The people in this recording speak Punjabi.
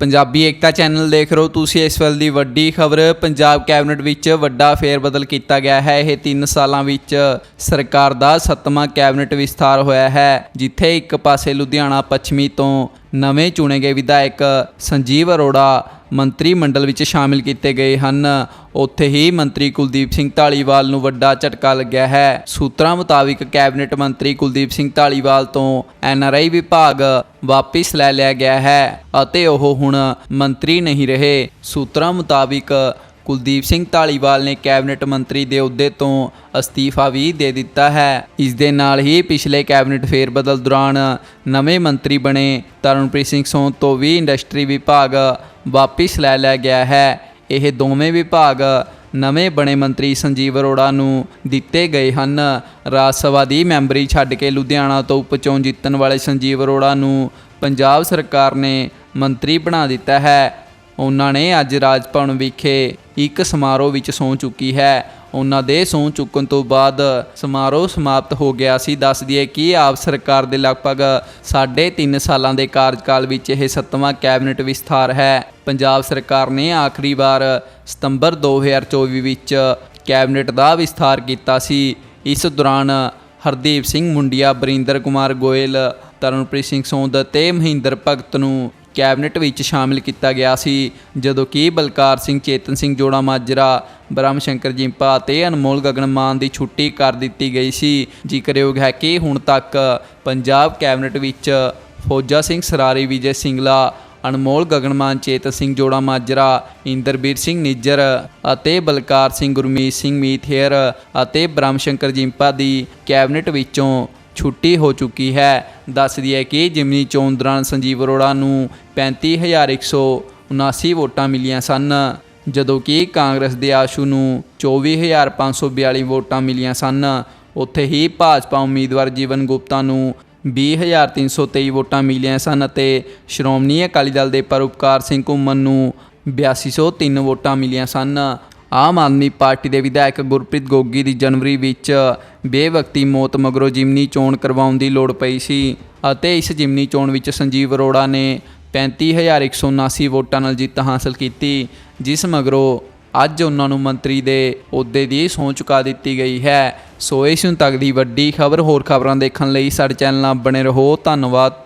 ਪੰਜਾਬੀ ਏਕਤਾ ਚੈਨਲ ਦੇਖ ਰਹੇ ਹੋ ਤੁਸੀਂ ਇਸ ਵੇਲੇ ਦੀ ਵੱਡੀ ਖਬਰ। ਪੰਜਾਬ ਕੈਬਨਿਟ ਵਿੱਚ ਵੱਡਾ ਫੇਰਬਦਲ ਕੀਤਾ ਗਿਆ ਹੈ। ਇਹ 3 ਸਾਲਾਂ ਵਿੱਚ ਸਰਕਾਰ ਦਾ ਸੱਤਵਾਂ ਕੈਬਨਿਟ ਵਿਸਥਾਰ ਹੋਇਆ ਹੈ, ਜਿੱਥੇ ਇੱਕ ਪਾਸੇ ਲੁਧਿਆਣਾ ਪੱਛਮੀ ਤੋਂ ਨਵੇਂ ਚੁਣੇ ਗਏ ਵਿਧਾਇਕ ਸੰਜੀਵ ਅਰੋੜਾ ਮੰਤਰੀ ਮੰਡਲ ਵਿੱਚ ਸ਼ਾਮਿਲ ਕੀਤੇ ਗਏ ਹਨ। ਉੱਥੇ ਹੀ ਮੰਤਰੀ ਕੁਲਦੀਪ ਸਿੰਘ ਢਾਲੀਵਾਲ ਨੂੰ ਵੱਡਾ ਝਟਕਾ ਲੱਗਿਆ ਹੈ। ਸੂਤਰਾਂ ਮੁਤਾਬਿਕ ਕੈਬਨਿਟ ਮੰਤਰੀ ਕੁਲਦੀਪ ਸਿੰਘ ਢਾਲੀਵਾਲ ਤੋਂ ਐਨਆਰਆਈ ਵਿਭਾਗ ਵਾਪਿਸ ਲੈ ਲਿਆ ਗਿਆ ਹੈ ਅਤੇ ਉਹ ਹੁਣ ਮੰਤਰੀ ਨਹੀਂ ਰਹੇ। ਸੂਤਰਾਂ ਮੁਤਾਬਿਕ ਕੁਲਦੀਪ ਸਿੰਘ ਢਾਲੀਵਾਲ ਨੇ ਕੈਬਨਿਟ ਮੰਤਰੀ ਦੇ ਅਹੁਦੇ ਤੋਂ ਅਸਤੀਫਾ ਵੀ ਦੇ ਦਿੱਤਾ ਹੈ। ਇਸ ਦੇ ਨਾਲ ਹੀ ਪਿਛਲੇ ਕੈਬਨਿਟ ਫੇਰਬਦਲ ਦੌਰਾਨ ਨਵੇਂ ਮੰਤਰੀ ਬਣੇ ਤਰਨਪ੍ਰੀਤ ਸਿੰਘ ਸੋਨ ਤੋਂ ਵੀ ਇੰਡਸਟਰੀ ਵਿਭਾਗ ਵਾਪਿਸ ਲੈ ਲਿਆ ਗਿਆ ਹੈ। ਇਹ ਦੋਵੇਂ ਵਿਭਾਗ ਨਵੇਂ ਬਣੇ ਮੰਤਰੀ ਸੰਜੀਵ ਅਰੋੜਾ ਨੂੰ ਦਿੱਤੇ ਗਏ ਹਨ। ਰਾਜ ਸਭਾ ਦੀ ਮੈਂਬਰੀ ਛੱਡ ਕੇ ਲੁਧਿਆਣਾ ਤੋਂ ਉਪਚੋਣ ਜਿੱਤਣ ਵਾਲੇ ਸੰਜੀਵ ਅਰੋੜਾ ਨੂੰ ਪੰਜਾਬ ਸਰਕਾਰ ਨੇ ਮੰਤਰੀ ਬਣਾ ਦਿੱਤਾ ਹੈ। ਉਹਨਾਂ ਨੇ ਅੱਜ ਰਾਜ ਭਵਨ ਵਿਖੇ ਇੱਕ ਸਮਾਰੋਹ ਵਿੱਚ ਸਹੁੰ ਚੁੱਕੀ ਹੈ। ਉਹਨਾਂ ਦੇ ਸਹੁੰ ਚੁੱਕਣ ਤੋਂ ਬਾਅਦ ਸਮਾਰੋਹ ਸਮਾਪਤ ਹੋ ਗਿਆ ਸੀ। ਦੱਸ ਦਈਏ ਕਿ ਆਪ ਸਰਕਾਰ ਦੇ ਲਗਭਗ ਸਾਢੇ ਤਿੰਨ ਸਾਲਾਂ ਦੇ ਕਾਰਜਕਾਲ ਵਿੱਚ ਇਹ ਸੱਤਵਾਂ ਕੈਬਨਿਟ ਵਿਸਥਾਰ ਹੈ। ਪੰਜਾਬ ਸਰਕਾਰ ਨੇ ਆਖਰੀ ਵਾਰ ਸਤੰਬਰ 2024 ਵਿੱਚ ਕੈਬਨਿਟ ਦਾ ਵਿਸਥਾਰ ਕੀਤਾ ਸੀ। ਇਸ ਦੌਰਾਨ ਹਰਦੀਪ ਸਿੰਘ ਮੁੰਡਿਆ, ਬਰਿੰਦਰ ਕੁਮਾਰ ਗੋਇਲ, ਤਰਨਪ੍ਰੀਤ ਸਿੰਘ ਸੋਂਦ ਤੇ ਮਹਿੰਦਰ ਭਗਤ ਨੂੰ ਕੈਬਨਿਟ ਵਿੱਚ ਸ਼ਾਮਿਲ ਕੀਤਾ ਗਿਆ ਸੀ, ਜਦੋਂ ਕਿ ਬਲਕਾਰ ਸਿੰਘ, ਚੇਤਨ ਸਿੰਘ, ਜੋੜਾ ਮਾਜਰਾ, ਬ੍ਰਹਮ ਸ਼ੰਕਰ ਜਿੰਪਾ ਅਤੇ ਅਨਮੋਲ ਗਗਨ ਮਾਨ ਦੀ ਛੁੱਟੀ ਕਰ ਦਿੱਤੀ ਗਈ ਸੀ। ਜ਼ਿਕਰਯੋਗ ਹੈ ਕਿ ਹੁਣ ਤੱਕ ਪੰਜਾਬ ਕੈਬਨਿਟ ਵਿੱਚ ਫੌਜਾ ਸਿੰਘ, ਸਰਾਰੀ ਵਿਜੇ ਸਿੰਗਲਾ, ਅਨਮੋਲ ਗਗਨਮਾਨ ਚੇਤਨ ਸਿੰਘ, ਜੋੜਾ ਮਾਜਰਾ, ਇੰਦਰਬੀਰ ਸਿੰਘ ਨਿੱਜਰ ਅਤੇ ਬਲਕਾਰ ਸਿੰਘ, ਗੁਰਮੀਤ ਸਿੰਘ ਮੀਥੇਰ ਅਤੇ ਬ੍ਰਹਮ ਸ਼ੰਕਰ ਜਿੰਪਾ ਦੀ ਕੈਬਨਿਟ ਵਿੱਚੋਂ ਛੁੱਟੀ ਹੋ ਚੁੱਕੀ ਹੈ। ਦੱਸ ਦਈਏ ਕਿ ਜਿਮਨੀ ਚੋਣ ਦੌਰਾਨ ਸੰਜੀਵ ਅਰੋੜਾ ਨੂੰ 35179 ਵੋਟਾਂ ਮਿਲੀਆਂ ਸਨ, ਜਦੋਂ ਕਿ ਕਾਂਗਰਸ ਦੇ ਆਸ਼ੂ ਨੂੰ 24542 ਵੋਟਾਂ ਮਿਲੀਆਂ ਸਨ। ਉੱਥੇ ਹੀ ਭਾਜਪਾ ਉਮੀਦਵਾਰ ਜੀਵਨ ਗੁਪਤਾ ਨੂੰ 20323 ਵੋਟਾਂ ਮਿਲੀਆਂ ਸਨ ਅਤੇ ਸ਼੍ਰੋਮਣੀ ਅਕਾਲੀ ਦਲ ਦੇ ਪਰਉਪਕਾਰ ਸਿੰਘ ਘੁੰਮਣ ਨੂੰ 8203 ਵੋਟਾਂ ਮਿਲੀਆਂ ਸਨ। ਆਮ ਆਦਮੀ ਪਾਰਟੀ ਦੇ ਵਿਧਾਇਕ ਗੁਰਪ੍ਰੀਤ ਗੋਗੀ ਦੀ ਜਨਵਰੀ ਵਿੱਚ ਬੇਵਕਤੀ ਮੌਤ ਮਗਰੋਂ ਜਿਮਨੀ ਚੋਣ ਕਰਵਾਉਣ ਦੀ ਲੋੜ ਪਈ ਸੀ ਅਤੇ ਇਸ ਜਿਮਨੀ ਚੋਣ ਵਿੱਚ ਸੰਜੀਵ ਅਰੋੜਾ ਨੇ 35179 ਵੋਟਾਂ ਨਾਲ ਜਿੱਤ ਹਾਸਲ ਕੀਤੀ, ਜਿਸ ਮਗਰੋਂ ਅੱਜ ਉਹਨਾਂ ਨੂੰ ਮੰਤਰੀ ਦੇ ਅਹੁਦੇ ਦੀ ਸਹੁੰ ਚੁਕਾ ਦਿੱਤੀ ਗਈ ਹੈ। ਸੋ ਇਸ ਨੂੰ ਤੱਕ ਦੀ ਵੱਡੀ ਖਬਰ, ਹੋਰ ਖਬਰਾਂ ਦੇਖਣ ਲਈ ਸਾਡੇ ਚੈਨਲ ਨਾਲ ਬਣੇ ਰਹੋ। ਧੰਨਵਾਦ।